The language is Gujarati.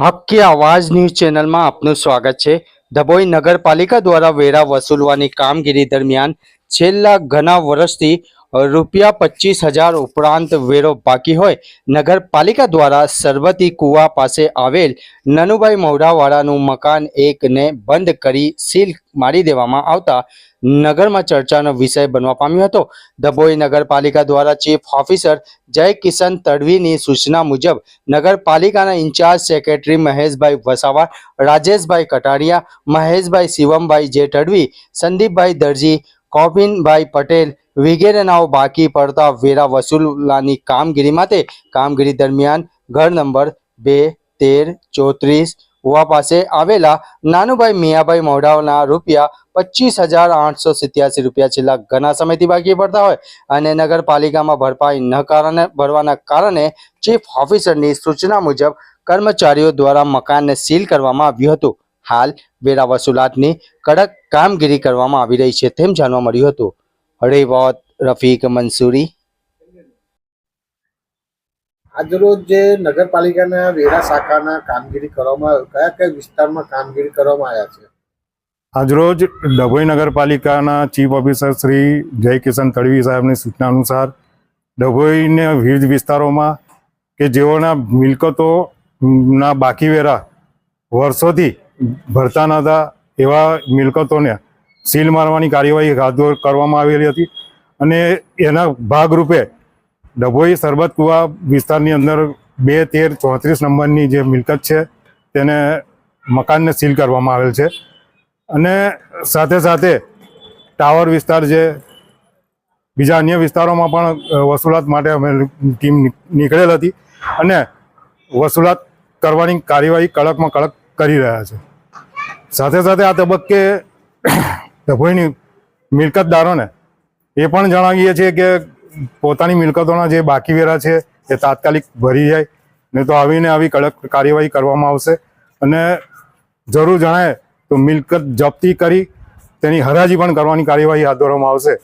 હક્કી આવાજ ન્યૂઝ ચેનલમાં આપનું સ્વાગત છે. ધબોઈ નગરપાલિકા દ્વારા વેરા વસૂલવાની કામગીરી દરમિયાન છેલ્લા ઘણા વર્ષથી રૂપિયા પચીસ હજાર ઉપરાંત વેરો બાકી હોય. નગરપાલિકા દ્વારા સરબતી કુવા પાસે આવેલ નનુભાઈ મૌઢાવાળાનું મકાન એકને બંધ કરી સીલ મારી દેવામાં આવતા નગરમાં ચર્ચાનો વિષય બનવા પામ્યો હતો. ડભોઈ નગરપાલિકા દ્વારા ચીફ ઓફિસર જય કિશન તડવીની સૂચના મુજબ નગરપાલિકાના ઇન્ચાર્જ સેક્રેટરી મહેશભાઈ વસાવા, રાજેશભાઈ કટારિયા, મહેશભાઈ શિવમભાઈ જે તડવી સંદીપભાઈ દરજી કોપિનભાઈ પટેલ વગેરેનાઓ બાકી પડતા વેરા વસૂલવાની કામગીરી માટે કામગીરી દરમિયાન ઘર નંબર બે, તેર, ચોત્રીસ કુવા પાસે આવેલા નાનુભાઈ મિયાભાઈ મોઢાઓના રૂપિયા પચીસ હજાર આઠસો સિત્યાસી રૂપિયા છેલ્લા ઘણા સમયથી બાકી પડતા હોય અને નગરપાલિકામાં ભરપાઈ ન કારણે ભરવાના કારણે ચીફ ઓફિસરની સૂચના મુજબ કર્મચારીઓ દ્વારા મકાનને સીલ કરવામાં આવ્યું હતું. હાલ વેરા વસૂલાતની કડક કામગીરી કરવામાં આવી રહી છે તેમ જાણવા મળ્યું હતું. રેવત રફીક મંસૂરી. આજરોજ જે નગરપાલિકાના વેરા શાખાના કામગીરી કરવામાં આવ્યું કયા કયા વિસ્તારમાં કામગીરી કરવામાં આવ્યા છે? આજરોજ ડભોઈ નગરપાલિકાના ચીફ ઓફિસર શ્રી જય કિશન તડવી સાહેબની સૂચના અનુસાર ડભોઈને વિવિધ વિસ્તારોમાં કે જેઓના મિલકતોના બાકી વેરા વર્ષોથી ભરતા નહોતા એવા મિલકતોને સીલ મારવાની કાર્યવાહી હાથ કરવામાં આવેલી હતી અને એના ભાગરૂપે ડભોઈ સરબત કુવા વિસ્તારની અંદર બે તેર ચોત્રીસ નંબરની જે મિલકત છે તેને મકાનને સીલ કરવામાં આવેલ છે. અને સાથે સાથે ટાવર વિસ્તાર જે બીજા અન્ય વિસ્તારોમાં પણ વસૂલાત માટે અમે ટીમ નીકળેલ હતી અને વસૂલાત કરવાની કાર્યવાહી કડકમાં કડક કરી રહ્યા છે. સાથે સાથે આ તબક્કે ડભોઈની મિલકતદારોને એ પણ જણાવીએ છીએ કે પોતાની મિલકતોના જે બાકી વેરા છે એ તાત્કાલિક ભરી જાય, નહીં તો આવીને આવી કડક કાર્યવાહી કરવામાં આવશે. અને જરૂર જણાય તો મિલકત જપ્તી કરી તેની હરાજી પણ કરવાની કાર્યવાહી હાથ ધરવામાં આવશે.